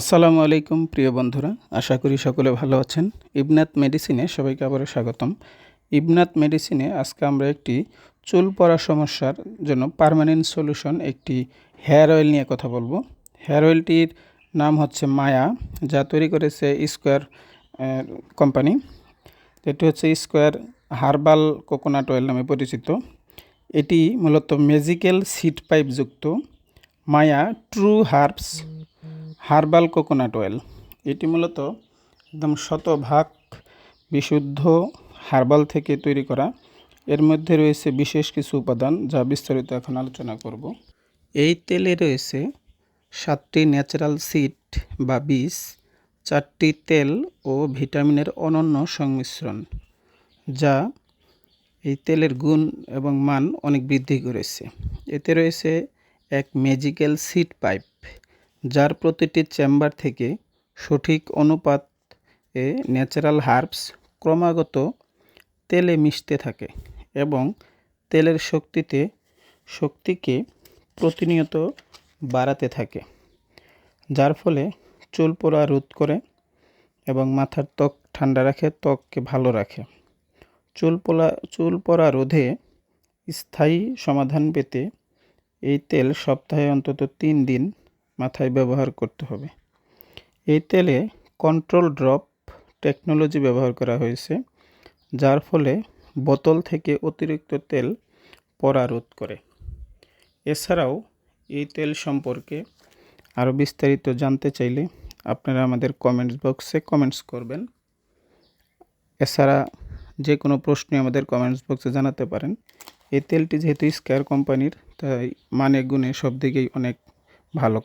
আসসালামু আলাইকুম, প্রিয় বন্ধুরা। আশা করি সকলে ভালো আছেন। ইবনাত মেডিসিনে সবাইকে আবারও স্বাগতম। ইবনাত মেডিসিনে আজকে আমরা একটি চুল পড়া সমস্যার জন্য পার্মানেন্ট সলিউশন, একটি হেয়ার অয়েল নিয়ে কথা বলব। হেয়ার অয়েলটির নাম হচ্ছে মায়া, যা তৈরি করেছে স্কোয়ার কোম্পানি। এটি হচ্ছে স্কোয়ার হার্বাল কোকোনাট অয়েল নামে পরিচিত। এটি মূলত magical seed পাইপযুক্ত Maya true herbs herbal coconut oil. এটি মূলত একদম শতভাগ বিশুদ্ধ হার্বাল থেকে তৈরি করা। এর মধ্যে রয়েছে বিশেষ কিছু উপাদান যা বিস্তারিত এখন আলোচনা করব। এই তেলে রয়েছে সাতটি ন্যাচারাল সিড বা বীজ, চারটি তেল ও ভিটামিনের অনন্য সংমিশ্রণ, যা এই তেলের গুণ এবং মান অনেক বৃদ্ধি করেছে। এতে রয়েছে এক ম্যাজিক্যাল সিড পাইপ যার প্রতিটি চেম্বার থেকে সঠিক অনুপাত এ ন্যাচারাল হার্বস ক্রমাগত তেলে মিশতে থাকে এবং তেলের শক্তিতে শক্তিকে প্রতিনিয়ত বাড়াতে থাকে, যার ফলে চুল পোড়া রোধ করে এবং মাথার ত্বক ঠান্ডা রাখে, ত্বককে ভালো রাখে। চুল পোড়া, চুল পড়া রোধে স্থায়ী সমাধান পেতে এই তেল সপ্তাহে অন্তত তিন দিন মাথায় ব্যবহার করতে হবে। এই তেলে কন্ট্রোল ড্রপ টেকনোলজি ব্যবহার করা হয়েছে, যার ফলে বোতল থেকে অতিরিক্ত তেল পরা রোধ করে। এছাড়াও এই তেল সম্পর্কে আরও বিস্তারিত জানতে চাইলে আপনারা আমাদের কমেন্টস বক্সে কমেন্টস করবেন। এছাড়া যে কোনো প্রশ্নে আমাদের কমেন্টস বক্সে জানাতে পারেন। এই তেলটি যেহেতু স্কোয়ার কোম্পানির তাই মানে গুণে সব দিকেই অনেক ভালো